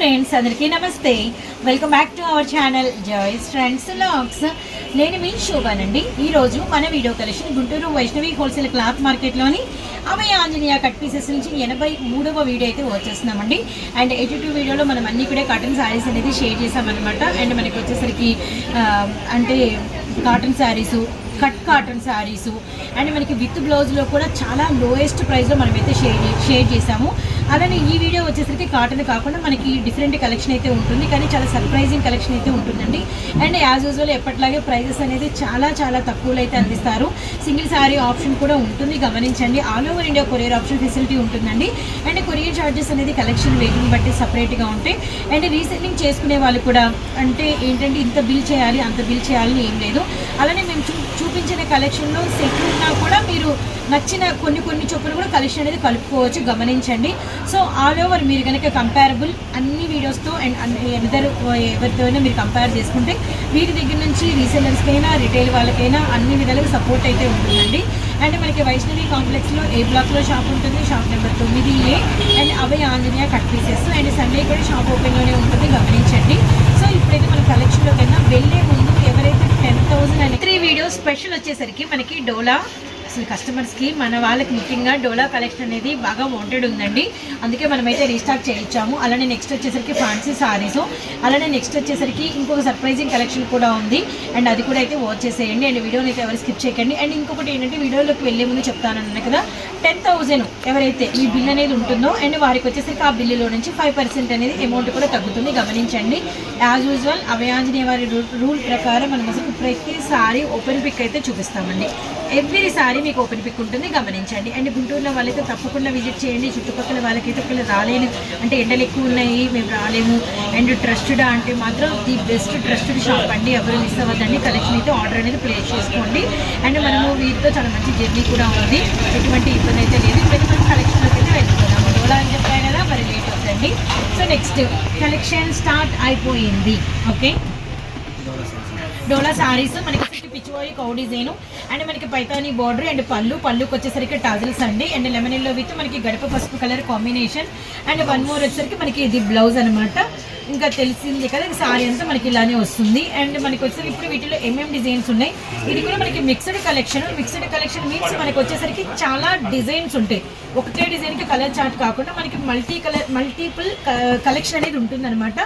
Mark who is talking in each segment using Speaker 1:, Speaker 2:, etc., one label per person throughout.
Speaker 1: Friends అందరికీ నమస్తే. Welcome back to our channel Joyce friends లాక్స్ నేను మీ శోభానండి. ఈరోజు మన video collection Guntur Vaishnavi wholesale cloth మార్కెట్లోని Abhaya Anjaneya cut pieces నుంచి ఎనభై మూడవ వీడియో అయితే వచ్చేస్తున్నామండి. అండ్ ఎయిటీ టూ వీడియోలో మనం అన్ని కూడా కాటన్ శారీస్ అనేది షేర్ చేసామన్నమాట అండ్ మనకి వచ్చేసరికి అంటే cotton saris cut cotton saris and మనకి విత్ బ్లౌజ్లో కూడా చాలా లోయెస్ట్ ప్రైస్లో మనమైతే షేర్ షేర్ చేసాము అలానే ఈ వీడియో వచ్చేసరికి కాటన్ కాకుండా మనకి డిఫరెంట్ కలెక్షన్ అయితే ఉంటుంది. కానీ చాలా సర్ప్రైజింగ్ కలెక్షన్ అయితే ఉంటుందండి. అండ్ యాజ్ యూజువల్ ఎప్పటిలాగే ప్రైజెస్ అనేది చాలా చాలా తక్కువలో అయితే అందిస్తారు. సింగిల్ శారీ ఆప్షన్ కూడా ఉంటుంది. గమనించండి. All over India courier option facility ఉంటుందండి. అండ్ కొరియర్ ఛార్జెస్ అనేది కలెక్షన్ వెయిటింగ్ బట్టి సపరేట్గా ఉంటాయి. అండ్ రీసెల్లింగ్ చేసుకునే వాళ్ళు కూడా అంటే ఏంటంటే ఇంత బిల్ చేయాలి అంత బిల్ చేయాలని ఏం లేదు. అలానే మేము చూ చూపించిన కలెక్షన్లో సెట్ ఉన్నా కూడా మీరు నచ్చిన కొన్ని కొన్ని చొప్పులు కూడా కలెక్షన్ అనేది కలుపుకోవచ్చు గమనించండి. సో ఆల్ ఓవర్ మీరు కనుక కంపారబుల్ అన్ని వీడియోస్తో అండ్ ఎదర్ ఎవరితో అయినా మీరు కంపేర్ చేసుకుంటే వీరి దగ్గర నుంచి రీసెలర్స్కైనా రిటైల్ వాళ్ళకైనా అన్ని విధాలుగా సపోర్ట్ అయితే ఉంటుందండి. అండ్ మనకి వైష్ణవి కాంప్లెక్స్లో ఏ బ్లాక్లో షాప్ ఉంటుంది? షాప్ నెంబర్ తొమ్మిది A and Abhaya Anjaneya cut pieces and Sunday కూడా షాప్ ఓపెన్లోనే ఉంటుంది గమనించండి. సో ఇప్పుడైతే మన కలెక్షన్లో కన్నా వెళ్ళే ముందు టెన్ థౌసండ్ అని. త్రీ వీడియోస్ స్పెషల్ వచ్చేసరికి మనకి డోలా కస్టమర్స్కి మన వాళ్ళకి ముఖ్యంగా డోలా కలెక్షన్ అనేది బాగా వాంటెడ్ ఉందండి. అందుకే మనమైతే రీస్టాక్ చేయించాము. అలానే నెక్స్ట్ వచ్చేసరికి ఫ్యాన్సీ సారీస్ అలానే నెక్స్ట్ వచ్చేసరికి ఇంకొక సర్ప్రైజింగ్ కలెక్షన్ కూడా ఉంది. అండ్ అది కూడా అయితే వాచ్ చేసేయండి. అండ్ వీడియోని అయితే ఎవరు స్కిప్ చేయకండి. అండ్ ఇంకొకటి ఏంటంటే వీడియోలోకి వెళ్ళే ముందు చెప్తానన్నా కదా. టెన్ థౌజండ్ ఎవరైతే ఈ బిల్ అనేది ఉంటుందో అండ్ వారికి వచ్చేసరికి ఆ బిల్లులో నుంచి ఫైవ్ పర్సెంట్ అనేది అమౌంట్ కూడా తగ్గుతుంది. గమనించండి. యాజ్ యూజువల్ అభయాంజనేయ వారి రూల్ ప్రకారం మనం అసలు ప్రతిసారి ఓపెన్ పిక్ అయితే చూపిస్తామండి. ఎవ్రీసారి మీకు ఓపెన్ పిక్ ఉంటుంది గమనించండి. అండ్ గుంటూరులో వాళ్ళైతే తప్పకుండా విజిట్ చేయండి. చుట్టుపక్కల వాళ్ళకైతే ఒకవేళ రాలేను అంటే ఎండలు ఎక్కువ ఉన్నాయి మేము రాలేము. అండ్ ట్రస్టెడ్ అంటే మాత్రం ది బెస్ట్ ట్రస్టెడ్ షాప్ అండి. ఎవరు మిస్ అవ్వద్దండి. కలెక్షన్ అయితే ఆర్డర్ అనేది ప్లేస్ చేసుకోండి. అండ్ మనము వీటితో చాలా మంచి జర్నీ కూడా ఉంది. ఎటువంటి ఇబ్బంది అయితే లేదు. ఇప్పుడైతే మనం కలెక్షన్లోకి అయితే వెళ్ళిపోదాము డోలా అని చెప్పాను కదా మరి లేట్ అవుతుంది. సో నెక్స్ట్ కలెక్షన్ స్టార్ట్ అయిపోయింది. ఓకే డోలా సారీస్ మనకి వచ్చేసరికి పిచ్చివాయి కౌ డిజైన్ అండ్ మనకి పైతాని బార్డర్ అండ్ పళ్ళు. పళ్ళుకి వచ్చేసరికి టాజిల్స్ అండి. అండ్ లెమన్ ఎల్లో విత్ మనకి గడప పసుపు colour combination. And one more వచ్చేసరికి మనకి ఇది బ్లౌజ్ అనమాట ఇంకా తెలిసింది కదా సారీ అంతా మనకి ఇలానే వస్తుంది. అండ్ మనకి వచ్చేసరికి ఇప్పుడు వీటిలో ఏమేమి డిజైన్స్ ఉన్నాయి. ఇది కూడా మనకి mixed collection mixed collection means మనకి వచ్చేసరికి చాలా డిజైన్స్ ఉంటాయి. ఒకటే డిజైన్కి కలర్ చార్ట్ కాకుండా మనకి మల్టీ కలర్ మల్టిపుల్ కలెక్షన్ అనేది ఉంటుందన్నమాట.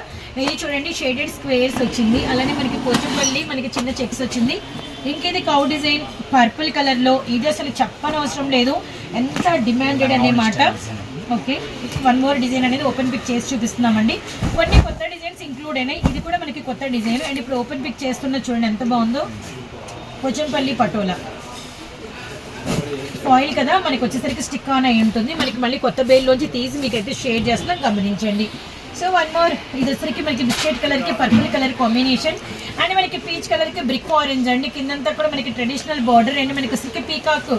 Speaker 1: ఇది చూడండి షేడెడ్ స్క్వేర్స్ వచ్చింది. అలానే మనకి పోచంపల్లి మనకి చిన్న చెక్స్ వచ్చింది. ఇంకేది కౌ డిజైన్ పర్పుల్ కలర్లో ఇది అసలు చెప్పనవసరం లేదు. ఎంత డిమాండెడ్ అనే మాట. ఓకే వన్ మోర్ డిజైన్ అనేది ఓపెన్ పిక్ చేసి చూపిస్తున్నామండి. కొన్ని కొత్త డిజైన్స్ ఇంక్లూడ్ అయినాయి. ఇది కూడా మనకి కొత్త డిజైన్ అండ్ ఇప్పుడు ఓపెన్ పిక్ చేస్తున్న చూడండి ఎంత బాగుందో. పోచంపల్లి పటోలా. ఆయిల్ కదా మనకి వచ్చేసరికి స్టిక్ ఆన్ అయి ఉంటుంది. మనకి మళ్ళీ కొత్త బెయిల్లోంచి తీసి మీకు అయితే షేర్ చేస్తున్నాం. గమనించండి. సో వన్ మోర్ ఇది వచ్చేసరికి మనకి బిస్కెట్ కలర్కి పర్పుల్ కలర్ కాంబినేషన్ అండ్ మనకి పీచ్ కలర్కి బ్రిక్ ఆరెంజ్ అండి. కిందంతా కూడా మనకి ట్రెడిషనల్ బార్డర్ అండ్ మనకి వచ్చేసరికి పీకాక్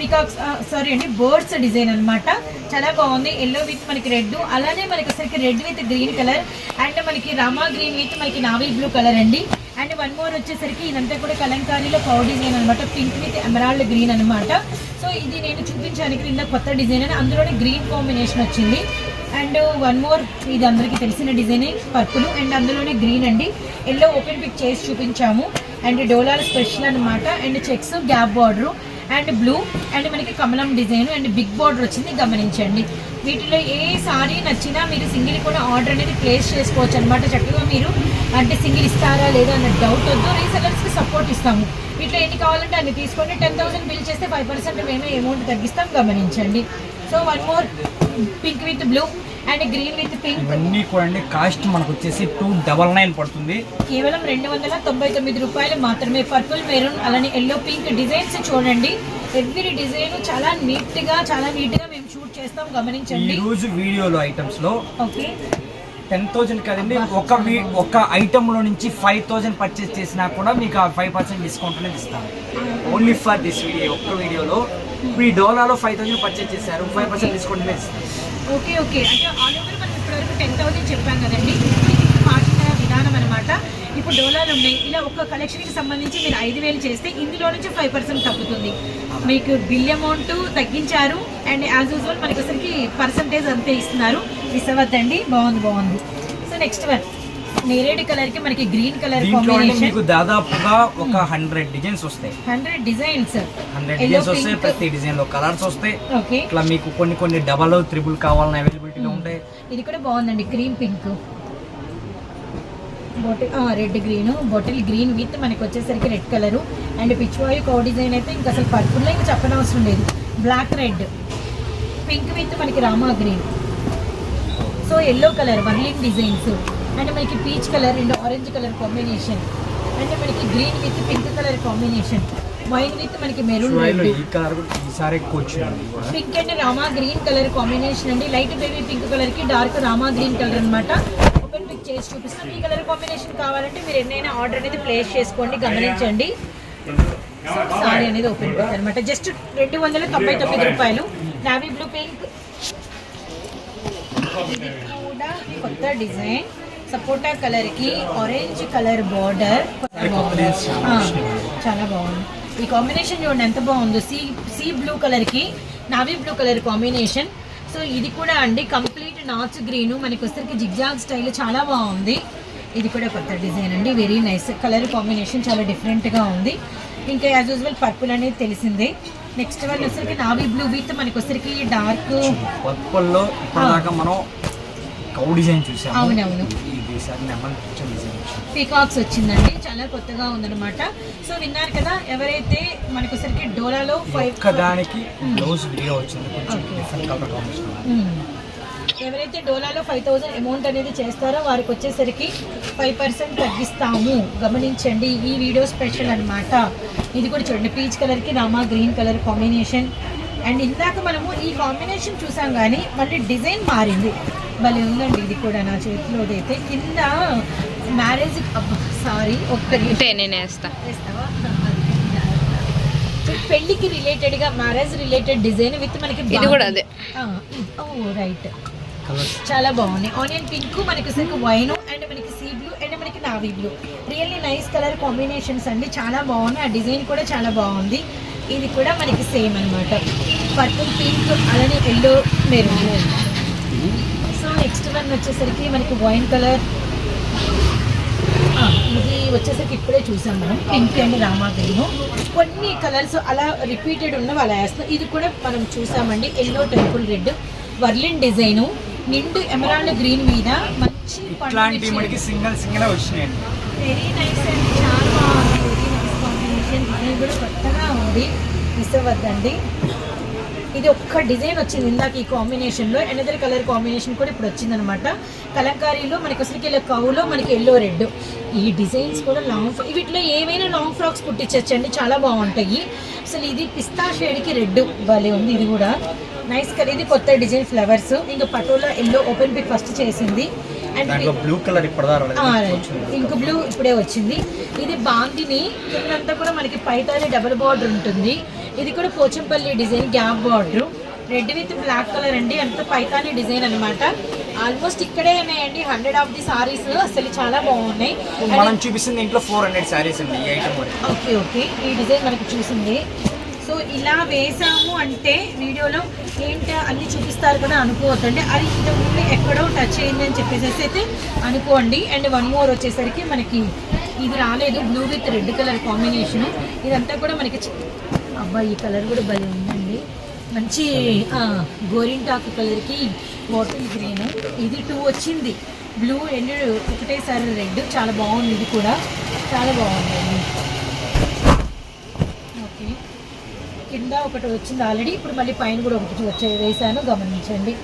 Speaker 1: పికాక్స్ సారీ అండి బర్డ్స్ డిజైన్ అన్నమాట. చాలా బాగుంది. ఎల్లో విత్ మనకి రెడ్ అలానే మనకి వచ్చేసరికి red with green colour and మనకి రామా గ్రీన్ విత్ మనకి నావీ బ్లూ కలర్ అండి. అండ్ వన్ మోర్ వచ్చేసరికి ఇదంతా కూడా కలంకారీలో పౌ డిజైన్ అనమాట పింక్ విత్ ఎమరాల్డ్ గ్రీన్ అనమాట సో ఇది నేను చూపించడానికి నిన్న కొత్త డిజైన్ అని అందులోనే గ్రీన్ కాంబినేషన్ వచ్చింది. అండ్ వన్ మోర్ ఇది అందరికీ తెలిసిన డిజైనే పర్పుల్ అండ్ అందులోనే గ్రీన్ అండి. ఎల్లో ఓపెన్ పిక్ చేసి చూపించాము. అండ్ డోలార్ స్పెషల్ అనమాట and checks gap border and blue and మనకి కమలం డిజైన్ అండ్ బిగ్ బార్డర్ వచ్చింది గమనించండి. వీటిలో ఏ సారీ నచ్చినా మీరు సింగిల్ కూడా ఆర్డర్ అనేది ప్లేస్ చేసుకోవచ్చు అనమాట చక్కగా మీరు అంటే సింగిల్ ఇస్తారా లేదా అన్న డౌట్ వద్దు. రీసెలర్స్కి సపోర్ట్ ఇస్తాము. వీటిలో ఎన్ని కావాలంటే అన్ని తీసుకోండి టెన్ థౌసండ్ బిల్ చేస్తే ఫైవ్ పర్సెంట్ మేమే అమౌంట్ తగ్గిస్తాం గమనించండి. So one more pink with blue and green with pink.
Speaker 2: ఇవన్నీ కూడా కాస్ట్ మనకు వచ్చేసి టూ డబల్ నైన్ పడుతుంది.
Speaker 1: కేవలం రెండు వందల తొంభై తొమ్మిది రూపాయలు మాత్రమే. పర్పుల్ మెరూన్ అలానే ఎల్లో పింక్ డిజైన్స్ చూడండి. ఎవ్రీ డిజైన్ చాలా నీట్గా చాలా నీట్గా మేము షూట్ చేస్తాం.
Speaker 2: ఈ
Speaker 1: గమనించండి
Speaker 2: రోజు వీడియోలో ఐటమ్స్లో
Speaker 1: ఓకే
Speaker 2: టెన్ థౌసండ్ కదండి. ఒక వీ- ఒక ఐటమ్లో నుంచి ఫైవ్ థౌసండ్ పర్చేస్ చేసినా కూడా మీకు ఆ ఫైవ్ పర్సెంట్ డిస్కౌంట్ అనేది ఇస్తాం. ఓన్లీ ఫర్ దిస్ వీడియో ఒక్క వీడియోలో ఇప్పుడు ఈ డోలాలో ఫైవ్ థౌసండ్ పర్చేస్ చేశారు. ఫైవ్ పర్సెంట్ డిస్కౌంట్ అనేది ఇస్తాం.
Speaker 1: Okay okay. అంటే ఆల్ ఓవర్ మనం ఇప్పటివరకు టెన్ థౌసండ్ చెప్పాం కదండి. మార్చిన విధానం అనమాట ఇప్పుడు డోలాలు ఉన్నాయి. ఇలా ఒక్క కలెక్షన్కి సంబంధించి మీరు ఐదు వేలు చేస్తే ఇందులో నుంచి ఫైవ్ పర్సెంట్ తగ్గుతుంది. మీకు బిల్ అమౌంట్ తగ్గించారు. అండ్ యాజ్ యూజువల్ మనకి వచ్చరికి పర్సంటేజ్ అంతే ఇస్తున్నారు. మిస్ అవ్వద్దండి బాగుంది. బాగుంది నెక్స్ట్ వన్ నేరేడు కలర్కి మనకి గ్రీన్ కలర్ కాంబినేషన్
Speaker 2: మీకు దాదాపుగా ఒక హండ్రెడ్ డిజైన్స్ వస్తాయి.
Speaker 1: హండ్రెడ్ డిజైన్స్
Speaker 2: హండ్రెడ్ డిజైన్స్ వస్తాయి. ప్రతి డిజైన్లో కలర్స్ వస్తాయి.
Speaker 1: ఓకే
Speaker 2: ఇట్లా మీకు కొన్ని కొన్ని డబల్ త్రిబుల్ కావాలన్న అవైలబిలిటీలో ఉంటాయి.
Speaker 1: ఇది కూడా బాగుందండి. Cream pink bottle red green bottle green with మనకి వచ్చేసరికి red colour and pichwai cow design అయితే ఇంకా అసలు పర్పుల్లో ఇంకా చెప్పనవసరం లేదు. బ్లాక్ రెడ్ పింక్ విత్ మనకి Rama green so yellow colour whirling designs and మనకి peach colour and orange colour combination and మనకి green with pink colour combination wine with మనకి maroon. Pink and Rama green colour combination అండి. Light baby pink కలర్కి dark Rama green colour అన్నమాట. Open pick చేసి చూపిస్తాం ఈ colour combination కావాలంటే మీరు ఎన్నైనా ఆర్డర్ అనేది ప్లేస్ చేసుకోండి గమనించండి. సారీ అనేది ఓపెన్ పిక్ అనమాట జస్ట్ రెండు వందల తొంభై తొమ్మిది రూపాయలు. నావీ బ్లూ పింక్ ఇది కూడా కొత్త డిజైన్. సపోటా కలర్కి ఆరెంజ్ కలర్ బార్డర్ చాలా బాగుంది. ఈ కాంబినేషన్ చూడండి ఎంత బాగుందో. సీ సీ బ్లూ కలర్కి navy blue colour combination so ఇది కూడా అండి కంప్లీట్ నాచ్ గ్రీన్. మనకి వచ్చరికి జిగ్జాగ్ స్టైల్ చాలా బాగుంది. ఇది కూడా కొత్త డిజైన్ అండి. వెరీ నైస్ కలర్ కాంబినేషన్ చాలా డిఫరెంట్గా ఉంది. ఇంకా యాజ్ యూజువల్ పర్పుల్ అనేది తెలిసిందే. నెక్స్ట్ వన్ వచ్చరికి నావీ బ్లూ విత్ మనకి వచ్చరికి డార్క్
Speaker 2: పర్పుల్లో ఇప్పటిదాకా మనం కౌ డిజైన్ చూసాము.
Speaker 1: అవునవును. పీకాక్స్ వచ్చిందండి. చాలా కొత్తగా ఉందన్నమాట. సో విన్నారు కదా ఎవరైతే మనకు వచ్చరికి డోలాలో ఫైవ్
Speaker 2: బ్లౌజ్ విడిగా వచ్చింది. కొంచెం
Speaker 1: Okay.
Speaker 2: డిఫరెంట్ కలర్ కాంబినేషన్
Speaker 1: మ్మ్. ఎవరైతే డోలాలో ఫైవ్ థౌజండ్ అమౌంట్ అనేది చేస్తారో వారికి వచ్చేసరికి ఫైవ్ పర్సెంట్ తగ్గిస్తాము. గమనించండి ఈ వీడియో స్పెషల్ అన్నమాట. ఇది కూడా చూడండి పీచ్ కలర్కి Rama green colour combination. And ఇందాక మనము ఈ కాంబినేషన్ చూసాం కానీ మళ్ళీ డిజైన్ మారింది. భలే ఉందండి ఇది కూడా నా చేతిలో అయితే కింద మ్యారేజ్ సారీ ఒక్క నిమిషం.
Speaker 3: అంటే నేను వేస్తా.
Speaker 1: వేస్తావా? పెళ్ళికి రిలేటెడ్గా మ్యారేజ్ రిలేటెడ్ డిజైన్ విత్ మనకి
Speaker 3: ఇది కూడా అదే.
Speaker 1: Oh right.
Speaker 2: కలర్స్.
Speaker 1: చాలా బాగున్నాయి. ఆనియన్ పింక్ మనకి సరికి వైన్ అండ్ మనకి సీ బ్లూ అండ్ మనకి navy blue really nice colour combinations అండి. చాలా బాగున్నాయి. ఆ డిజైన్ కూడా చాలా బాగుంది. ఇది కూడా మనకి సేమ్ అన్నమాట. పర్పుల్ పింక్ అలానే yellow maroon so next one వచ్చేసరికి మనకి వైన్ కలర్ ఇది వచ్చేసరికి ఇప్పుడే చూసాం మనం. పింక్ అండ్ రామా కొన్ని కలర్స్ అలా రిపీటెడ్ ఉన్న అలా వేస్తాం ఇది కూడా మనం చూసామండి. Yellow temple red whirling design నిండు ఎమరాల్డ్ గ్రీన్ మీద మంచి
Speaker 2: ఇట్లాంటి మనకి సింగిల్ సింగిల్ వచ్చినాయండి.
Speaker 1: వెరీ నైస్ అండి చాలా బాగుంది. వెరీ నైస్ కాంబినేషన్ డిజైన్ కూడా కొత్తగా ఉంది. మిస్ అవ్వద్దండి. ఇది ఒక్క డిజైన్ వచ్చింది ఇందాక ఈ కాంబినేషన్లో ఎనదర్ కలర్ కాంబినేషన్ కూడా ఇప్పుడు వచ్చిందనమాట. కలంకారీలో మనకి ఇలా కవులో మనకి ఎల్లో రెడ్ ఈ డిజైన్స్ కూడా లాంగ్ వీటిలో ఏవైనా లాంగ్ ఫ్రాక్స్ కుట్టించచ్చండి. చాలా బాగుంటాయి. అసలు ఇది పిస్తా షేడ్కి రెడ్ భలే ఉంది ఇది కూడా. నైస్ కలర్ ఇది కొత్త డిజైన్ ఫ్లవర్స్. ఇంకా patola yellow open pick first చేసింది. And
Speaker 2: blue colour.
Speaker 1: Ink blue ఇప్పుడే వచ్చింది. ఇది బాందిని. కిందంతా కూడా మనకి పైతాని డబుల్ బార్డర్ ఉంటుంది. ఇది కూడా Pochampally design gap border. Red with black colour అండి. అంత పైతాని డిజైన్ అన్నమాట. ఆల్మోస్ట్ ఇక్కడే ఉన్నాయండి. హండ్రెడ్ ఆఫ్ ది సారీస్ అసలు చాలా బాగున్నాయి.
Speaker 2: మనం చూపిస్తుంది ఫోర్ హండ్రెడ్ అండి కూడా
Speaker 1: ఓకే ఓకే ఈ డిజైన్ మనకి చూసింది. సో ఇలా వేసాము అంటే వీడియోలో ఏంటి అన్ని చూపిస్తారు కదా అనుకోవద్దండి. అది ఇంతకుముందు ఎక్కడో టచ్ అయింది అని చెప్పేసి అయితే అనుకోండి. అండ్ వన్ మోర్ వచ్చేసరికి మనకి ఇది రాలేదు. Blue with red colour combination ఇదంతా కూడా మనకి చి- అబ్బా ఈ కలర్ కూడా భలే ఉందండి. మంచి గోరింటాకు కలర్కి బాటిల్ గ్రీన్. ఇది టూ వచ్చింది. బ్లూ అండ్ ఒకటేసారి రెడ్. చాలా బాగుంది ఇది కూడా. చాలా బాగుందండి ఓకే. కింద ఒకటి వచ్చింది ఆల్రెడీ. ఇప్పుడు మళ్ళీ పైన కూడా ఒకటి వచ్చే వేసాను గమనించండి.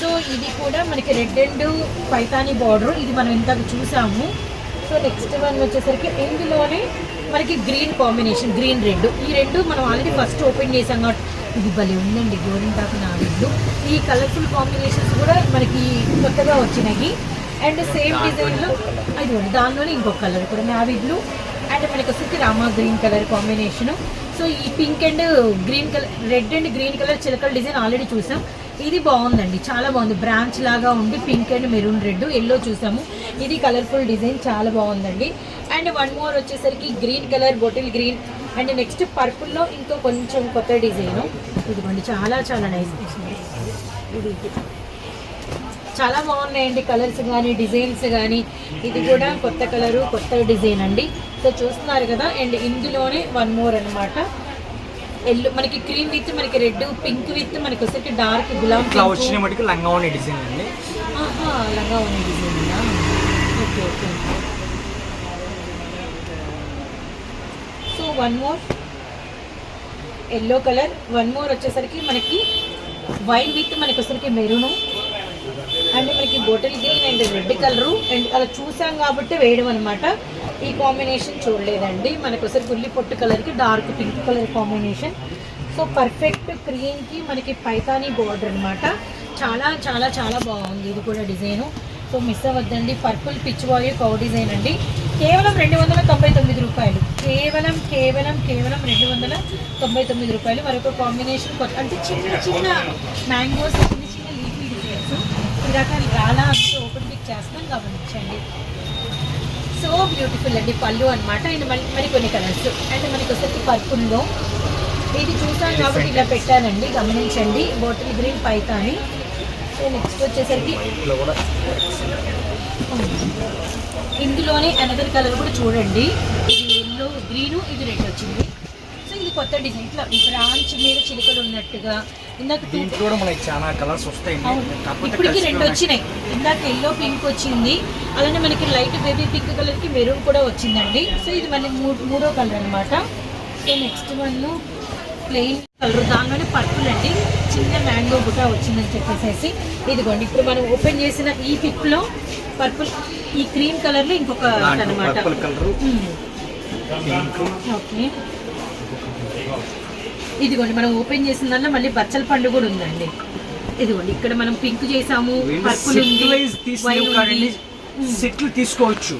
Speaker 1: సో ఇది కూడా మనకి రెడ్ అండ్ పైతానీ బార్డర్. ఇది మనం ఇంతకు చూసాము. సో నెక్స్ట్ వన్ వచ్చేసరికి ఇందులోనే మనకి గ్రీన్ కాంబినేషన్ గ్రీన్ రెడ్. ఈ రెండు మనం ఆల్రెడీ ఫస్ట్ ఓపెన్ చేసాం కాబట్టి ఇది భలే ఉందండి గోరింటాకు నాలుగు ఈ కలర్ఫుల్ కాంబినేషన్స్ కూడా మనకి కొత్తగా వచ్చినాయి. అండ్ సేమ్ డిజైన్లో అది దానిలోనే ఇంకొక కలర్ కూడా. నావీ బ్లూ అండ్ మనకి వచ్చేసి Rama green colour combination so ఈ pink and green colour red and green colour Chilakala design already చూసాం. ఇది బాగుందండి చాలా బాగుంది. బ్రాంచ్ లాగా ఉండి pink and maroon red. Yellow చూసాము. ఇది కలర్ఫుల్ డిజైన్ చాలా బాగుందండి. అండ్ వన్ మోర్ వచ్చేసరికి green colour bottle green and next పర్పుల్లో ఇంకో కొంచెం కొత్త డిజైన్ ఇదిగోండి చాలా చాలా నైస్ ఇది. చాలా బాగున్నాయండి కలర్స్ కానీ డిజైన్స్ కానీ ఇది కూడా కొత్త కలరు కొత్త డిజైన్ అండి. సో చూస్తున్నారు కదా అండ్ ఇందులోనే వన్ మోర్ అన్నమాట. ఎల్లో మనకి క్రీమ్ విత్ మనకి రెడ్ పింక్ విత్ మనకి వచ్చేసి డార్క్ గులాబీ
Speaker 2: ఇట్లా వచ్చిన మటుకు లంగా ఉండే డిజైన్ అండి.
Speaker 1: ఆహా అలాగా ఉంది design so one more yellow colour one more వచ్చేసరికి మనకి వైట్ విత్ మనకి వచ్చేసరికి మెరూను అండ్ మనకి bottle green and red colour and అలా చూసాం కాబట్టి వేయడం అనమాట ఈ కాంబినేషన్ చూడలేదండి. మనకు వచ్చేసరికి ఉల్లి పొట్టు కలర్కి dark pink colour combination so perfect క్రీమ్కి మనకి పైతానీ బోర్డర్ అన్నమాట. చాలా చాలా చాలా బాగుంది. ఇది కూడా డిజైను సో మిస్ అవ్వద్దండి. Purple pichwai cow design అండి. కేవలం రెండు వందల తొంభై తొమ్మిది రూపాయలు. కేవలం కేవలం కేవలం రెండు వందల తొంభై తొమ్మిది రూపాయలు. మరొక కాంబినేషన్ కొత్త అంటే చిన్న చిన్న మ్యాంగోస్ చిన్న చిన్న లీఫీ డిజైన్స్ ఇందాక రాలా అంటే ఓపెన్ పిక్ చేస్తాం గమనించండి. సో బ్యూటిఫుల్ అండి పళ్ళు అన్నమాట. అండ్ మళ్ళీ మరి కొన్ని కలర్స్ అండ్ మనకి వచ్చేసి పర్పుల్లో ఇది చూసాం కాబట్టి ఇలా పెట్టానండి. గమనించండి. Bottle green Paithani so next వచ్చేసరికి ఇందులోనే అనదర్ కలర్ కూడా చూడండి. ఇది ఎల్లో గ్రీను ఇది రెడ్ వచ్చింది. సో ఇది కొత్త డిజైన్ ఇట్లా బ్రాంచ్ మీద చిలుకలు ఉన్నట్టుగా ఇందాక
Speaker 2: కూడా మనకి చాలా కలర్స్ కాకపోతే
Speaker 1: ఇప్పటికి రెండు. వచ్చినాయి. ఇందాక ఎల్లో పింక్ వచ్చింది. అలానే మనకి లైట్ బేబీ పింక్ కలర్కి మెరూన్ కూడా వచ్చిందండి. సో ఇది మళ్ళీ మూడో కలర్ అన్నమాట. So next one plain colour. దానిలోనే పర్పుల్ అండి. చిన్న మ్యాంగో బుట్ట వచ్చిందని చెప్పేసి ఇదిగోండి. ఇప్పుడు మనం ఓపెన్ చేసిన ఈ పిక్లో పర్పుల్ ఈ క్రీమ్ కలర్లో ఇంకొక అనమాట ఓకే. ఇదిగోండి మనం ఓపెన్ చేసిన దాంట్లో మళ్ళీ బచ్చల పండు కూడా ఉందండి. ఇదిగోండి ఇక్కడ మనం పింక్ చేసాము పర్పుల్ ఉంది
Speaker 2: సెట్లు తీసుకోవచ్చు.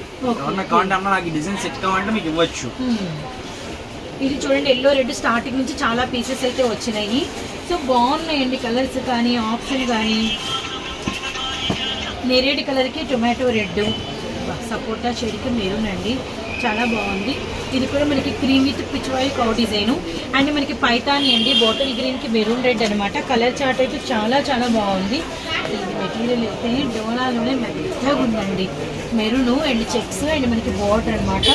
Speaker 2: కావాలంటే నాకు ఈ డిజైన్ సెట్ కావాలంటే మీకు ఇవ్వచ్చు.
Speaker 1: ఇది చూడండి ఎల్లో రెడ్ స్టార్టింగ్ నుంచి చాలా పీసెస్ అయితే వచ్చినాయి. సో బాగున్నాయండి కలర్స్ కానీ ఆప్షన్ కానీ. నేరేడు కలర్కి టొమాటో రెడ్ సపోటా చెడికి మెరూన్ అండి. చాలా బాగుంది. ఇది కూడా మనకి cream with pichwai cow design and మనకి పైతాని అండి బాటిల్ గ్రీన్కి మెరూన్ రెడ్ అనమాట కలర్ చార్ట్ అయితే చాలా చాలా బాగుంది. ఇది మెటీరియల్ అయితే డోలాలోనే మెత్తగా ఉందండి. మెరూన్ అండ్ చెక్స్ అండ్ మనకి బార్డర్ అనమాట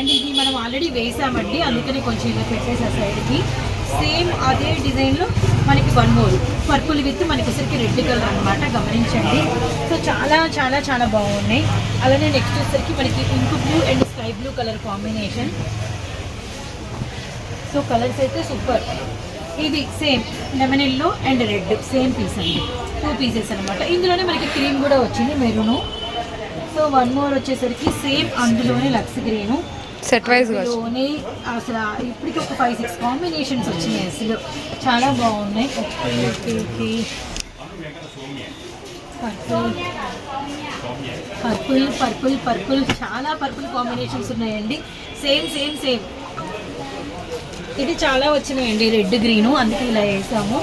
Speaker 1: అండ్ ఇది మనం ఆల్రెడీ వేసామండి. అందుకని కొంచెం ఇలా పెట్టేసి ఆ సైడ్కి సేమ్ అదే డిజైన్లో మనకి వన్ మోర్ పర్పుల్ విత్ మనకి వచ్చరికి రెడ్ కలర్ అనమాట గమనించండి. సో చాలా చాలా చాలా బాగున్నాయి. అలానే నెక్స్ట్ వచ్చేసరికి మనకి ink blue and sky blue colour combination so colours అయితే సూపర్ ఇది same lemon yellow and red same piece అండి. టూ పీసెస్ అనమాట ఇందులోనే మనకి క్రీమ్ కూడా వచ్చింది మెరూను సో వన్ మోర్ వచ్చేసరికి సేమ్ అందులోనే లక్స్ గ్రీను
Speaker 3: సెట్
Speaker 1: వైజ్లోనే అసలు ఇప్పటికి ఒక ఫైవ్ సిక్స్ కాంబినేషన్స్ వచ్చినాయి అసలు. చాలా బాగున్నాయి. పర్పుల్ పర్పుల్ పర్పుల్ పర్పుల్ చాలా పర్పుల్ కాంబినేషన్స్ ఉన్నాయండి. సేమ్ సేమ్ సేమ్ ఇది చాలా వచ్చినాయండి. రెడ్ గ్రీను అందుకే ఇలా వేసాము.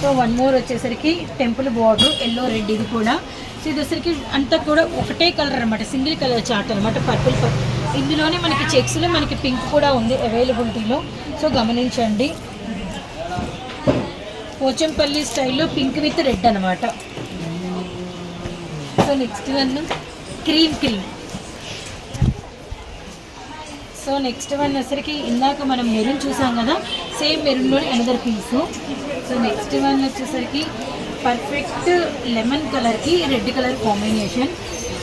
Speaker 1: సో వన్ మోర్ వచ్చేసరికి టెంపుల్ బార్డర్ ఎల్లో రెడ్ ఇది కూడా. సో ఇది వచ్చేసరికి అంతా కూడా ఒకటే కలర్ అనమాట సింగిల్ కలర్ చార్ట్ అనమాట పర్పుల్ ఇందులోనే మనకి చెక్స్లో మనకి పింక్ కూడా ఉంది అవైలబిలిటీలో. సో గమనించండి. పోచంపల్లి స్టైల్లో పింక్ విత్ రెడ్ అనమాట so next one cream cream. So next one వచ్చరికి ఇందాక మనం మెరూన్ చూసాం కదా same మెరూన్లోని another piece so next one వచ్చేసరికి పర్ఫెక్ట్ లెమన్ కలర్కి red colour combination.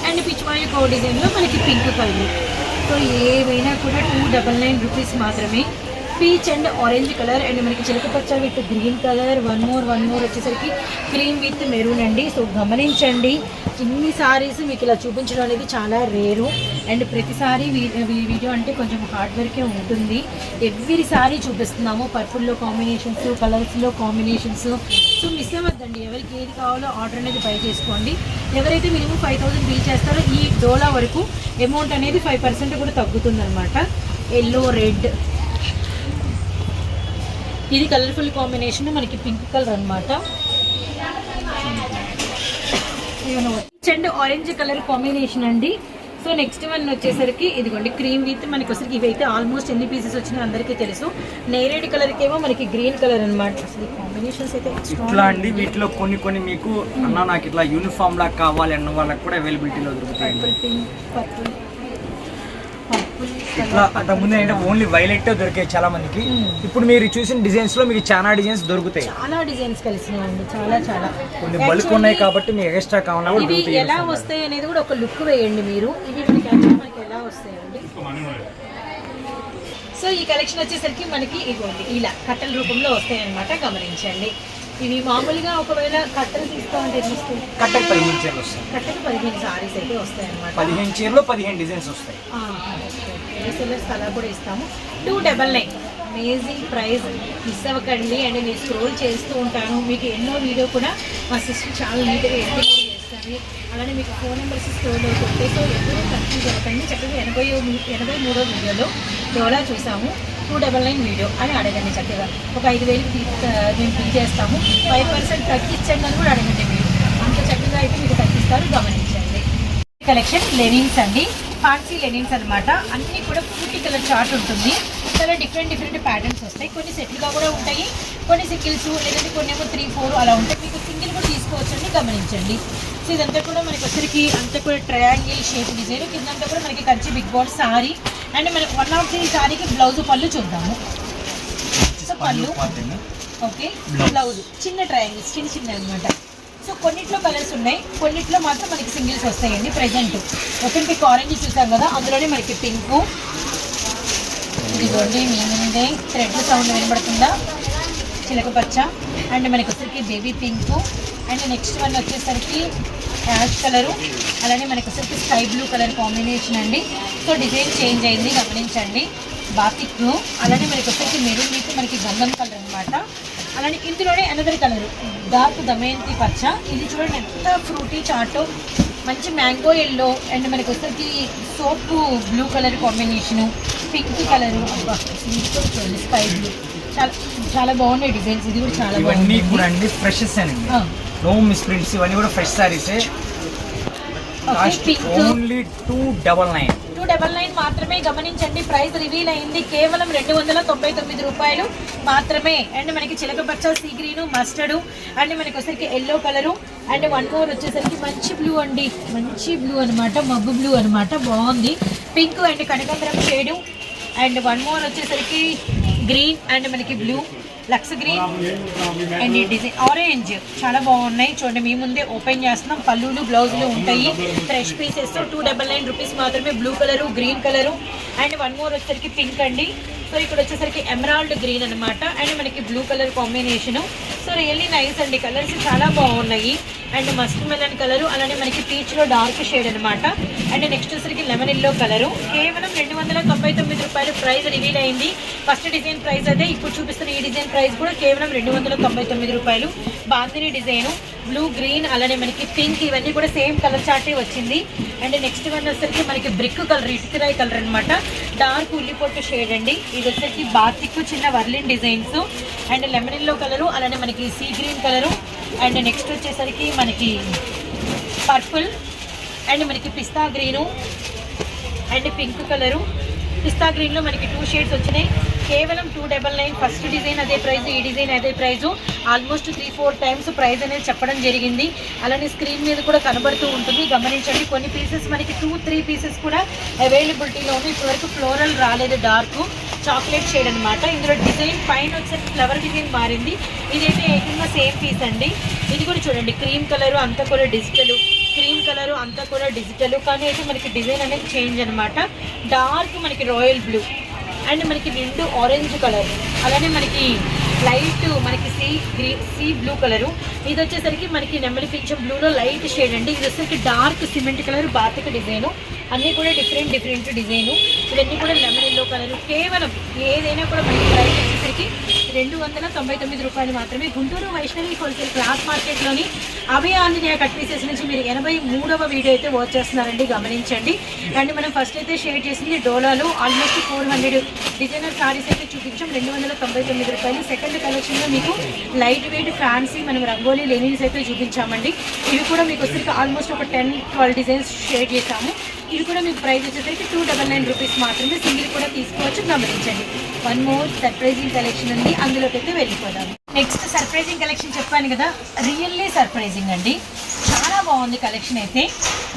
Speaker 1: And Pichwai కో డిజైన్లో మనకి పింక్ కలర్. సో ఏవైనా కూడా టూ డబల్ నైన్ రూపీస్ మాత్రమే peach and orange colour and మనకి చిలకపచ్చ with green colour. One more one more వచ్చేసరికి cream with maroon అండి. సో గమనించండి ఇన్ని సారీస్ మీకు ఇలా చూపించడం అనేది చాలా రేరు అండ్ ప్రతిసారి వీ- వీడియో అంటే కొంచెం హార్డ్ వర్కే ఉంటుంది. ఎవ్రీ సారీ చూపిస్తున్నాము. పర్పుల్లో కాంబినేషన్స్ కలర్స్లో కాంబినేషన్స్ సో మిస్ అవ్వద్దండి. ఎవరికి ఏది కావాలో ఆర్డర్ అనేది బై చేసుకోండి. ఎవరైతే మినిమం ఫైవ్ థౌసండ్ బిల్ చేస్తారో ఈ డోలా వరకు అమౌంట్ అనేది ఫైవ్ పర్సెంట్ కూడా తగ్గుతుందన్నమాట. ఎల్లో రెడ్ ఇది కలర్ఫుల్ కాంబినేషన్ మనకి పింక్ కలర్ అనమాట అండ్ ఆరెంజ్ కలర్ కాంబినేషన్ అండి. సో నెక్స్ట్ వన్ వచ్చేసరికి ఇదిగోండి క్రీమ్ విత్ మనకి వచ్చరికి ఇవైతే ఆల్మోస్ట్ ఎన్ని పీసెస్ వచ్చినాయి అందరికీ తెలుసు. నేరేడ్ కలర్కి ఏమో మనకి గ్రీన్ కలర్ అసలు కాంబినేషన్స్ అయితే
Speaker 2: ఇట్లా అండి వీటిలో కొన్ని కొన్ని మీకు అన్న నాకు ఇట్లా యూనిఫామ్ లాగా కావాలి అన్న వాళ్ళకి కూడా అవైలబిలిటీలో దొరుకుతాయండి
Speaker 1: పర్పుల్ పింక్ పర్పుల్ పర్పుల్
Speaker 2: ఇట్లా అంతకుముందు ఏంటంటే ఓన్లీ వైలెట్ దొరికాయి చాలా మందికి ఇప్పుడు మీరు చూసిన డిజైన్స్లో మీకు చాలా డిజైన్స్ దొరుకుతాయి.
Speaker 1: చాలా డిజైన్స్ కలిసినాయండి చాలా చాలా.
Speaker 2: కొన్ని బల్క్ ఉన్నాయి కాబట్టి మీకు ఎక్స్ట్రా
Speaker 1: ఇవి
Speaker 2: దొరుకుతాయి
Speaker 1: ఎలా వస్తాయి అనేది కూడా ఒక లుక్ వేయండి మీరు. ఇవి మనకి ఎలా వస్తాయండి? సో ఈ కలెక్షన్ వచ్చేసరికి మనకి ఇవ్వండి ఇలా కట్టెల రూపంలో వస్తాయి అన్నమాట గమనించండి. ఇవి మామూలుగా ఒకవేళ కట్టెలు తీసుకోవాలంటే ఎన్ని వస్తాయి?
Speaker 2: కట్టెలు పదిహేను చీరలు వస్తాయి.
Speaker 1: కట్టెలు పదిహేను సారీస్ అయితే వస్తాయి అన్నమాట
Speaker 2: పదిహేను చీరలో పదిహేను డిజైన్స్ వస్తాయి.
Speaker 1: రీసెల్లర్స్ అలా కూడా ఇస్తాము. Two double nine amazing price miss అవ్వకండి అండ్ నేను స్క్రోల్ చేస్తూ ఉంటాను. మీకు ఎన్నో వీడియో కూడా మా సిస్టర్ చాలా నీట్గా ఎడిటింగ్ చేస్తాను అలానే మీకు ఫోన్ నెంబర్స్ స్క్రోల్ అవుతుంటే సో ఎప్పుడూ కన్ఫ్యూజ్ అవ్వకండి చక్కగా ఎనభై ఎనభై మూడో వీడియోలో డోలా చూసాము. టూ డబల్ నైన్ వీడియో అని అడగండి చక్కగా. ఒక ఐదు వేలు తీ- మేము పే చేస్తాము. ఫైవ్ పర్సెంట్ తగ్గించండి అని కూడా అడగండి మీరు. అంత చక్కగా అయితే మీకు తగ్గిస్తారు. గమనించండి. కలెక్షన్ లెనిన్స్ అండి. ఫాన్సీ లెనిన్స్ అన్నమాట. అన్ని కూడా పూర్తి కలర్ చార్ట్ ఉంటుంది. చాలా డిఫరెంట్ డిఫరెంట్ ప్యాటర్న్స్ వస్తాయి. కొన్ని సెట్లుగా కూడా ఉంటాయి. కొన్ని సింగిల్స్ లేదంటే కొన్ని ఏమో త్రీ ఫోర్ అలా ఉంటాయి. మీకు సింగిల్ కూడా తీసుకోవచ్చండి. గమనించండి. సో ఇదంతా కూడా మనకి వచ్చరికి అంతా కూడా ట్రయాంగిల్ షేప్ డిజైన్ కిందంతా కూడా మనకి Kanchi big ball sari and మనకి వన్ ఆఫ్ ది సారీకి బ్లౌజ్ పళ్ళు చూద్దాము. సో పళ్ళు. ఓకే బ్లౌజ్ చిన్న ట్రయాంగిల్స్ చిన్న చిన్న అనమాట సో కొన్నిట్లో కలర్స్ ఉన్నాయి. కొన్నిట్లో మాత్రం మనకి సింగిల్స్ వస్తాయండి ప్రజెంట్ ఒకటి ఆరెంజ్ చూసాం కదా అందులోనే మనకి పింక్ ఇదిగోండి మీ థ్రెడ్ సౌండ్ వినబడుతుందా? చిలక పచ్చ. అండ్ మనకి వచ్చరికి baby pink and next one వచ్చేసరికి యాష్ కలరు అలానే మనకి వచ్చేసరికి స్కై బ్లూ కలర్ కాంబినేషన్ అండి. సో డిజైన్ చేంజ్ అయింది గమనించండి. బాతిక్ అలానే మనకి వచ్చేసరికి మెరూన్ మీకు మనకి గంధం కలర్ అన్నమాట. అలానే ఇందులోనే అనదర్ కలర్ డార్క్ దమయంతి పచ్చ ఇది చూడండి ఎంత ఫ్రూటీ చాటో మంచి మ్యాంగో ఎల్లో అండ్ మనకి వచ్చేసరికి soap blue colour combination pink colour చూడండి స్కై బ్లూ చాలా చాలా బాగున్నాయి డిజైన్స్ ఇది కూడా చాలా
Speaker 2: ఇవన్నీ
Speaker 1: బాగుంది
Speaker 2: కూడా అండి ఫ్రెషెస్ అండి నో మిస్ ప్రింట్స్ ఇవన్నీ కూడా fresh సారీసే only two double nine
Speaker 1: double nine మాత్రమే గమనించండి. ప్రైస్ రివీల్ అయింది. కేవలం రెండు వందల తొంభై తొమ్మిది రూపాయలు మాత్రమే. అండ్ మనకి చిలకపచ్చ సీ గ్రీన్ మస్టర్డ్ అండ్ మనకి వచ్చేసరికి yellow colour and one more వచ్చేసరికి మంచి బ్లూ అండి. మంచి బ్లూ అన్నమాట. మబ్బు బ్లూ అన్నమాట. బాగుంది. పింక్ అండ్ కనకంబరం షేడు అండ్ వన్ మోర్ వచ్చేసరికి గ్రీన్ అండ్ మనకి బ్లూ లక్స్ గ్రీన్ అండ్ ఈ డిజైన్ ఆరెంజ్. చాలా బాగున్నాయి. చూడండి మీ ముందే ఓపెన్ చేస్తున్నాం. పళ్ళులు బ్లౌజులు ఉంటాయి. Fresh pieces two double nine rupees మాత్రమే. Blue colour green colour and one more వచ్చేసరికి పింక్ అండి. సో ఇక్కడ వచ్చేసరికి ఎమరాల్డ్ గ్రీన్ అన్నమాట. అండ్ మనకి blue colour combination so really nice అండి. కలర్స్ చాలా బాగున్నాయి. అండ్ మస్క్ మెలన్ కలరు అలానే మనకి పీచ్లో డార్క్ షేడ్ అనమాట అండ్ నెక్స్ట్ వచ్చేసరికి లెమన్ ఎల్లో కలరు కేవలం రెండు వందల తొంభై తొమ్మిది రూపాయలు ప్రైస్ రివీల్ అయింది. ఫస్ట్ డిజైన్ ప్రైస్ అదే ఇప్పుడు చూపిస్తున్న ఈ డిజైన్ ప్రైస్ కూడా కేవలం రెండు వందల తొంభై తొమ్మిది రూపాయలు. బాందిని డిజైన్ బ్లూ గ్రీన్ అలానే మనకి పింక్ ఇవన్నీ కూడా సేమ్ కలర్ చార్టే వచ్చింది. అండ్ నెక్స్ట్ వన్ వచ్చేసరికి మనకి బ్రిక్ కలర్ ఇటుకరాయి కలర్ అనమాట డార్క్ ఉల్లిపొట్టు షేడ్ అండి. ఇది వచ్చేసరికి బాతిక్ చిన్న వర్లిన్ designs. And lemon yellow colour అలానే మనకి sea green colour and next వచ్చేసరికి మనకి పర్పుల్ అండ్ మనకి పిస్తా గ్రీను అండ్ పింక్ కలరు పిస్తా గ్రీన్లో మనకి టూ షేడ్స్ వచ్చినాయి. కేవలం two double nine first design అదే ప్రైస్ ఈ డిజైన్ అదే price almost three four times price అనేది చెప్పడం జరిగింది. అలానే స్క్రీన్ మీద కూడా కనబడుతూ ఉంటుంది. గమనించండి కొన్ని పీసెస్ మనకి టూ త్రీ పీసెస్ కూడా అవైలబిలిటీలో ఉంది ఇప్పటివరకు ఫ్లోరల్ రాలేదు డార్క్ చాక్లెట్ షేడ్ అనమాట ఇందులో డిజైన్ పైన వచ్చేసి ఫ్లవర్ డిజైన్ మారింది. ఇదైతే ఏకంగా సేమ్ పీస్ అండి. ఇది కూడా చూడండి క్రీమ్ కలర్ అంతా కూడా డిజిటల్ క్రీమ్ కలర్ అంతా కూడా డిజిటల్ కానీ అయితే మనకి డిజైన్ అనేది చేంజ్ అనమాట డార్క్ మనకి రాయల్ బ్లూ అండ్ మనకి నిండు ఆరెంజ్ కలర్ అలానే మనకి లైట్ మనకి sea green sea blue colour ఇది వచ్చేసరికి మనకి నెమ్మలి పింఛం బ్లూలో లైట్ షేడ్ అండి. ఇది వచ్చేసరికి dark cement colour batik design అన్నీ కూడా డిఫరెంట్ డిఫరెంట్ డిజైను ఇవన్నీ కూడా లెమన్ ఎల్లో కలర్ కేవలం ఏదైనా కూడా మనకి ప్రైస్ వచ్చేసరికి రెండు వందల తొంభై తొమ్మిది రూపాయలు మాత్రమే. గుంటూరు వైష్ణవి హోల్సేల్ క్లాత్ మార్కెట్లోని అభయ ఆంజనేయ కట్ పీసెస్ నుంచి మీరు ఎనభై మూడవ వీడియో అయితే వాచ్ చేస్తున్నారండి. గమనించండి. అండ్ మనం ఫస్ట్ అయితే షేర్ చేసింది డోలాలో almost four hundred designer saris అయితే చూపించాం. రెండు వందల తొంభై తొమ్మిది రూపాయలు. సెకండ్ కలెక్షన్లో మీకు లైట్ వెయిట్ ఫ్యాన్సీ మనం రంగోలీ లెనిన్స్ అయితే చూపించామండి. ఇవి కూడా మీకు వచ్చరికి ఆల్మోస్ట్ ఒక టెన్ ట్వెల్వ్ డిజైన్స్ షేర్ చేశాము. ఇది కూడా మీకు ప్రైస్ వచ్చేసరికి టూ డబల్ నైన్ రూపీస్ మాత్రమే సింగిల్ కూడా తీసుకోవచ్చు. గమనించండి. వన్ మోర్ సర్ప్రైజింగ్ కలెక్షన్ ఉంది. అందులోకి అయితే వెళ్ళిపోదాం. నెక్స్ట్ సర్ప్రైజింగ్ కలెక్షన్ చెప్పాను కదా. రియల్లీ సర్ప్రైజింగ్ అండి. చాలా బాగుంది కలెక్షన్ అయితే.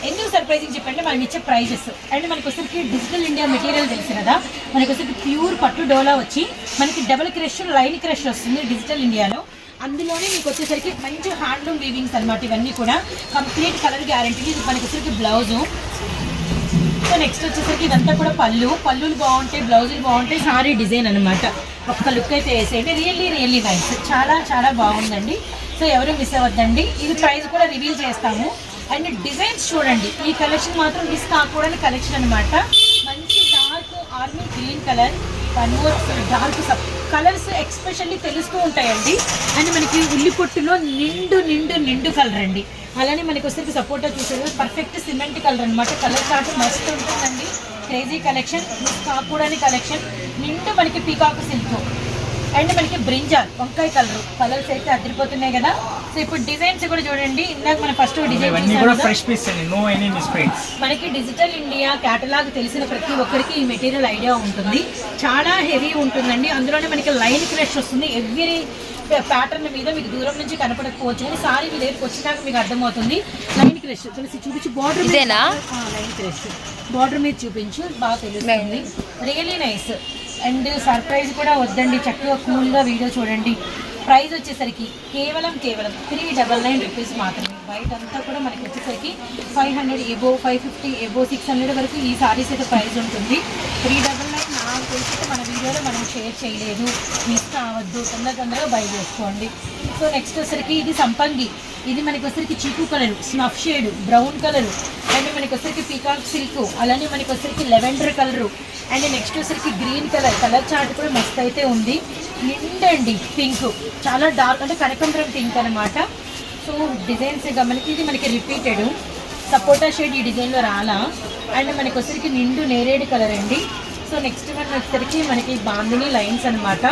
Speaker 1: ఎందుకు సర్ప్రైజింగ్ చెప్పంటే మనం ఇచ్చే ప్రైజెస్ అండ్ మనకు వచ్చరికి డిజిటల్ ఇండియా మెటీరియల్ తెలుసు కదా. మనకు వచ్చరికి ప్యూర్ పట్టు డోలా వచ్చి మనకి డబుల్ క్రష్ లైన్ క్రష్ వస్తుంది డిజిటల్ ఇండియాలో అందులోనే మీకు వచ్చేసరికి మంచి హ్యాండ్లూమ్ వీవింగ్స్ అన్నమాట ఇవన్నీ కూడా. కంప్లీట్ కలర్ గ్యారంటీ ఇది మనకి వచ్చేసరికి బ్లౌజు సో నెక్స్ట్ వచ్చేసరికి ఇదంతా కూడా పళ్ళు. పళ్ళులు బాగుంటాయి బ్లౌజులు బాగుంటాయి సారీ డిజైన్ అనమాట ఒక్క లుక్ అయితే వేసేయండి. రియల్లీ రియల్లీ నైస్ చాలా చాలా బాగుందండి. సో ఎవరు మిస్ అవ్వద్దండి. ఇది ప్రైస్ కూడా రివీల్ చేస్తాము. అండ్ డిజైన్స్ చూడండి. ఈ కలెక్షన్ మాత్రం మిస్ కాకూడని కలెక్షన్ అనమాట మంచి dark army green colour one more dark sub colours especially తెలుస్తూ ఉంటాయండి. అండ్ మనకి ఉల్లి పొట్టులో నిండు నిండు నిండు కలర్ అండి. అలానే మనకి వచ్చేసరికి సపోర్టా చూసేది పర్ఫెక్ట్ సిమెంట్ కలర్ అనమాట కలర్ చార్ట్ మస్తు ఉంటుందండి. క్రేజీ కలెక్షన్ కాకూడని కలెక్షన్ నిండు మనకి పీకాక్ సిల్క్ అండ్ మనకి బ్రింజాల్ వంకాయ కలర్ కలర్స్ అయితే అదిరిపోతున్నాయి కదా. సో ఇప్పుడు డిజైన్స్ కూడా చూడండి. ఇందాక మనం ఫస్ట్ డిజైన్ మనకి డిజిటల్ ఇండియా కేటలాగ్ తెలిసిన ప్రతి ఒక్కరికి ఈ మెటీరియల్ ఐడియా ఉంటుంది. చాలా హెవీ ఉంటుందండి. అందులోనే మనకి లైన్ క్రష్ వస్తుంది. ఎవ్రీ ప్యాటర్న్ మీద మీకు దూరం నుంచి కనపడకపోవచ్చు. కానీ సారీ మీ దగ్గరికి వచ్చినాక మీకు అర్థమవుతుంది. లైన్ క్రష్ తెలిసి చూపించి. బార్డర్? లైన్ క్రష్ బార్డర్ మీద చూపించు. బాగా తెలుస్తుంది. రియలీ నైస్ అండ్ సర్ప్రైజ్ కూడా వద్దండి. చక్కగా కూల్గా వీడియో చూడండి. ప్రైస్ వచ్చేసరికి కేవలం కేవలం త్రీ డబల్ నైన్ రూపీస్ మాత్రమే. బయట అంతా కూడా మనకి వచ్చేసరికి five hundred above five fifty above six hundred వరకు ఈ సారీస్ అయితే ప్రైస్ ఉంటుంది. త్రీ తెలిసి మన వీడియోలో మనం షేర్ చేయలేదు. మిస్ కావద్దు. తొందర తొందరగా బై చేసుకోండి. సో నెక్స్ట్ వచ్చరికి ఇది సంపంగి. ఇది మనకి వచ్చరికి chikoo colour snuff shade brown colour. And మనకి వచ్చరికి పీకాక్ సిల్క్ అలానే మనకి వచ్చరికి లెవెండర్ కలర్. అండ్ నెక్స్ట్ వచ్చరికి గ్రీన్ కలర్. కలర్ చార్ట్ కూడా మస్త్ అయితే ఉంది. నిండండి పింక్ చాలా డార్క్ అంటే కనకంబరం పింక్ అనమాట సో డిజైన్స్ మనకి ఇది మనకి రిపీటెడ్ సపోటా షేడ్ ఈ డిజైన్లో రాలా. అండ్ మనకి వచ్చరికి నిండు నేరేడు కలర్ అండి. సో నెక్స్ట్ వన్ వచ్చేసరికి మనకి బాందిని లైన్స్ అనమాట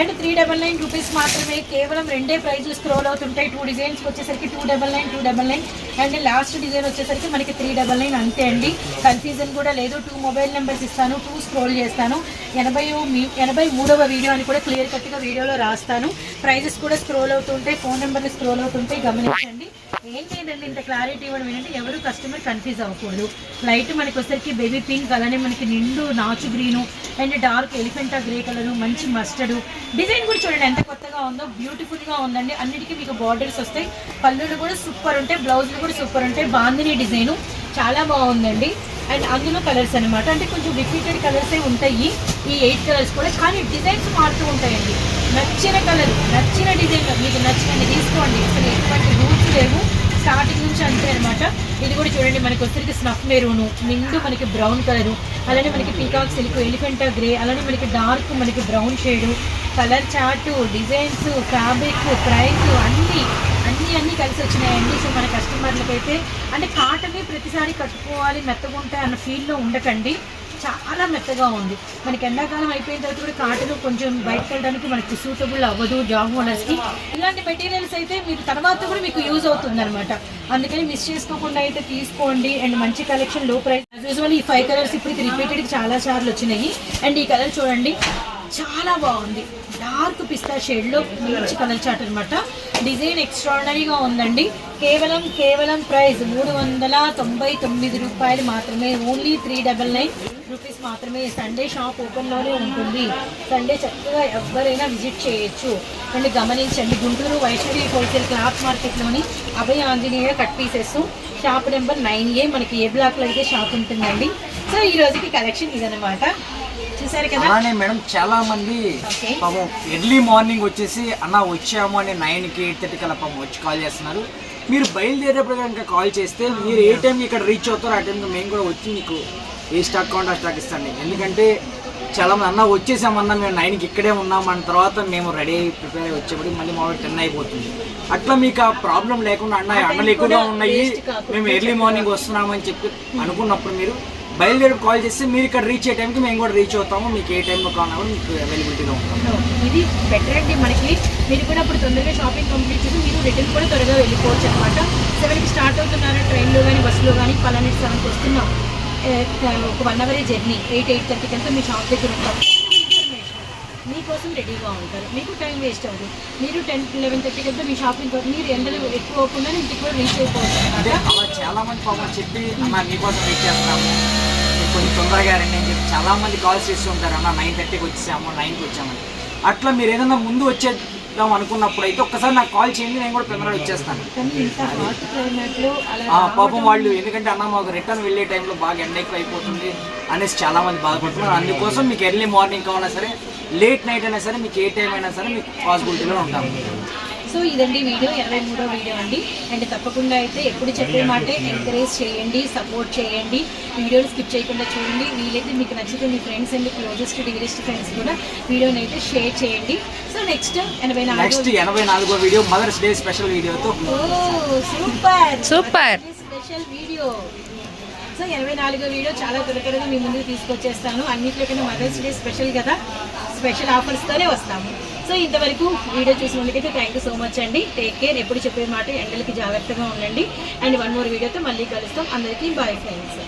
Speaker 1: and three double nine rupees మాత్రమే కేవలం రెండే ప్రైజ్లు స్క్రోల్ అవుతుంటాయి. టూ డిజైన్స్కి వచ్చేసరికి two double nine two double nine. And last design వచ్చేసరికి మనకి త్రీ డబల్ నైన్ అంతే అండి. కన్ఫ్యూజన్ కూడా లేదు. టూ మొబైల్ నెంబర్స్ ఇస్తాను. టూ స్క్రోల్ చేస్తాను. ఎనభై మీ- ఎనభై మూడవ వీడియో అని కూడా క్లియర్ కట్గా వీడియోలో రాస్తాను. ప్రైజెస్ కూడా స్క్రోల్ అవుతుంటాయి. ఫోన్ నెంబర్లు స్క్రోల్ అవుతుంటాయి. గమనించండి. ఏం లేదండి. ఇంత క్లారిటీ ఇవ్వడం ఏంటంటే ఎవరు కస్టమర్ కన్ఫ్యూజ్ అవ్వకూడదు. లైట్ మనకి వచ్చేసరికి బేబీ పింక్ అలానే మనకి నిండు నాచు green and dark Elephanta grey colour మంచి మస్టర్డ్ డిజైన్ కూడా చూడండి ఎంత కొత్తగా ఉందో. బ్యూటిఫుల్గా ఉందండి. అన్నిటికీ మీకు బార్డర్స్ వస్తాయి. పళ్ళులు కూడా సూపర్ ఉంటాయి. బ్లౌజులు కూడా సూపర్ ఉంటాయి. బాందిని డిజైన్ చాలా బాగుందండి. అండ్ అందులో కలర్స్ అన్నమాట. అంటే కొంచెం రిపీటెడ్ కలర్సే ఉంటాయి. ఈ ఎయిట్ కలర్స్ కూడా. కానీ డిజైన్స్ మారుతూ ఉంటాయండి. నచ్చిన కలర్ నచ్చిన డిజైన్ మీకు నచ్చినవి తీసుకోండి. అసలు ఎటువంటి రూల్స్ లేవు. స్టార్టింగ్ నుంచి అంతే అనమాట ఇది కూడా చూడండి. మనకి వచ్చరికి స్నఫ్ మెరూను. నిండు మనకి బ్రౌన్ కలరు. అలానే మనకి పీకాక్ సిల్క్ ఎలిఫెంటా గ్రే అలానే మనకి డార్క్ మనకి brown shade colour chart designs fabric price అన్నీ అన్నీ కలిసి వచ్చినాయండి. సో మన కస్టమర్లకు అయితే అంటే కాటనే ప్రతిసారి కట్టుకోవాలి మెత్తగా ఉంటాయి అన్న ఫీల్లో ఉండకండి. చాలా మెత్తగా ఉంది. మనకి ఎండాకాలం అయిపోయిన తర్వాత కూడా కాటన్ కొంచెం బయటకు వెళ్ళడానికి మనకి సూటబుల్ అవ్వదు జాబ్ ఓనర్స్కి ఇలాంటి మెటీరియల్స్ అయితే మీరు తర్వాత కూడా మీకు యూజ్ అవుతుంది అనమాట అందుకని మిస్ చేసుకోకుండా అయితే తీసుకోండి. అండ్ మంచి కలెక్షన్లో ప్రైస్ యూజువల్ ఈ ఫైవ్ కలర్స్ ఇప్పుడు రిపీటెడ్ చాలా సార్లు వచ్చినాయి. అండ్ ఈ కలర్ చూడండి. చాలా బాగుంది. డార్క్ పిస్తా షేడ్లో మంచి కలర్ చాట్ అనమాట డిజైన్ ఎక్స్ట్రాడనరీగా ఉందండి. కేవలం కేవలం ప్రైస్ మూడు వందల తొంభై తొమ్మిది రూపాయలు మాత్రమే. Only three double nine rupees మాత్రమే. సండే షాప్ ఓపెన్లోనే ఉంటుంది. సండే చక్కగా ఎవరైనా విజిట్ చేయొచ్చు. అండ్ గమనించండి Guntur Vaishnavi wholesale cloth మార్కెట్లోని Abhaya Anjaneya cut pieces shop number nine A మనకి ఏ బ్లాక్లో అయితే షాప్ ఉంటుందండి. సో ఈ రోజుకి కలెక్షన్ ఇదనమాట చూసారు కదా?
Speaker 2: అలానే మేడం చాలా మంది. పాపం ఎర్లీ మార్నింగ్ వచ్చేసి అన్న వచ్చాము అని నైన్కి ఎయిట్ థర్టీ కల్లా పాపం వచ్చి కాల్ చేస్తున్నారు. మీరు బయలుదేరేప్పుడు కనుక కాల్ చేస్తే మీరు ఏ టైంకి ఇక్కడ రీచ్ అవుతారో ఆ టైంకి మేము కూడా వచ్చి మీకు ఏ స్టాక్ ఆ స్టాక్ ఇస్తాండి ఎందుకంటే చాలా మంది అన్న వచ్చేసామన్నా మేము నైన్కి ఇక్కడే ఉన్నాం అన్న తర్వాత మేము రెడీ అయ్యి ప్రిపేర్ అయ్యి వచ్చేప్పటికి మళ్ళీ మామూలు టెన్ అయిపోతుంది. అట్లా మీకు ఆ ప్రాబ్లం లేకుండా అన్న ఎండలు ఎక్కువగా ఉన్నాయి మేము ఎర్లీ మార్నింగ్ వస్తున్నామని చెప్పి అనుకున్నప్పుడు మీరు బయలుదేరి కాల్ చేస్తే మీరు ఇక్కడ రీచ్ అయ్యే టైంకి మేము కూడా రీచ్ అవుతాము. మీకు ఏ టైంలో కావాలన్నా కూడా మీకు అవైలబిలిటీలో ఉంటాము.
Speaker 1: ఇది బెటర్ అండి మనకి. మీరు కూడా అప్పుడు తొందరగా షాపింగ్ కంప్లీట్ చేసి మీరు రిటర్న్ కూడా త్వరగా వెళ్ళిపోవచ్చు అనమాట సెవెన్కి స్టార్ట్ అవుతున్నారు? ట్రైన్లో కానీ బస్సులో కానీ పలానా సెవెన్కి వస్తున్నాం. ఒక వన్ అవరే జర్నీ ఎయిట్ ఎయిట్ థర్టీకి అంతా మీ షాప్ దగ్గర ఉంటారు మీకోసం రెడీగా ఉంటారు. మీకు టైం వేస్ట్ అవ్వదు. మీరు టెన్ లెవెన్ థర్టీకి అంతా మీ షాపింగ్ మీరు ఎండలు ఎక్కువ అవ్వకుండా ఇంటికి కూడా రీచ్ అయిపోవచ్చు
Speaker 2: చాలా మంది పాపం చెప్పి అన్న మీకోసం వెయిట్ చేస్తున్నాము కొంచెం తొందరగా రండి అని చెప్పి చాలా మంది కాల్స్ చేస్తూ ఉంటారు. అన్న నైన్ థర్టీకి వచ్చేసాము నైన్కి వచ్చామని. అట్లా మీరు ఏదైనా ముందు వచ్చేద్దాం అనుకున్నప్పుడు అయితే ఒక్కసారి నాకు కాల్ చేయండి నేను కూడా తొందరగా వచ్చేస్తాను. పాపం వాళ్ళు ఎందుకంటే అన్న మాకు రిటర్న్ వెళ్ళే టైంలో బాగా ఎండ ఎక్కువ అయిపోతుంది అనేసి చాలా మంది బాధపడుతున్నారు. అందుకోసం మీకు ఎర్లీ మార్నింగ్ కావాలన్నా సరే లేట్ నైట్ అయినా సరే మీకు ఏ టైం అయినా సరే మీకు పాసిబిలిటీలో ఉంటాము.
Speaker 1: సో ఇదండి వీడియో ఇరవై మూడో వీడియో అండి. అండ్ తప్పకుండా అయితే ఎప్పుడు చెప్పే మాటే ఎంకరేజ్ చేయండి సపోర్ట్ చేయండి. వీడియోని స్కిప్ చేయకుండా చూడండి. వీలైతే మీకు నచ్చితే మీ friends and closest dearest friends కూడా వీడియోని అయితే షేర్ చేయండి. సో నెక్స్ట్ ఎనభై
Speaker 2: నెక్స్ట్
Speaker 1: నాలుగు
Speaker 2: ఎనభై నాలుగో వీడియో మదర్స్ డే స్పెషల్ వీడియోతో
Speaker 1: super!
Speaker 3: Super.
Speaker 1: Special video. So ఇరవై నాలుగో వీడియో చాలా త్వరగా మీ ముందుకు తీసుకొచ్చేస్తాను. అన్నింటిలో మదర్స్ డే స్పెషల్ కదా. స్పెషల్ ఆఫర్స్తోనే వస్తాము. సో ఇంతవరకు వీడియో చూసినందుకైతే థ్యాంక్ యూ సో మచ్ అండి. టేక్ కేర్ ఎప్పుడు చెప్పే మాట ఎండలకి జాగ్రత్తగా ఉండండి. అండ్ వన్ మోర్ వీడియోతో మళ్ళీ కలుస్తాం. అందరికీ బాయ్ ఫ్రెండ్స్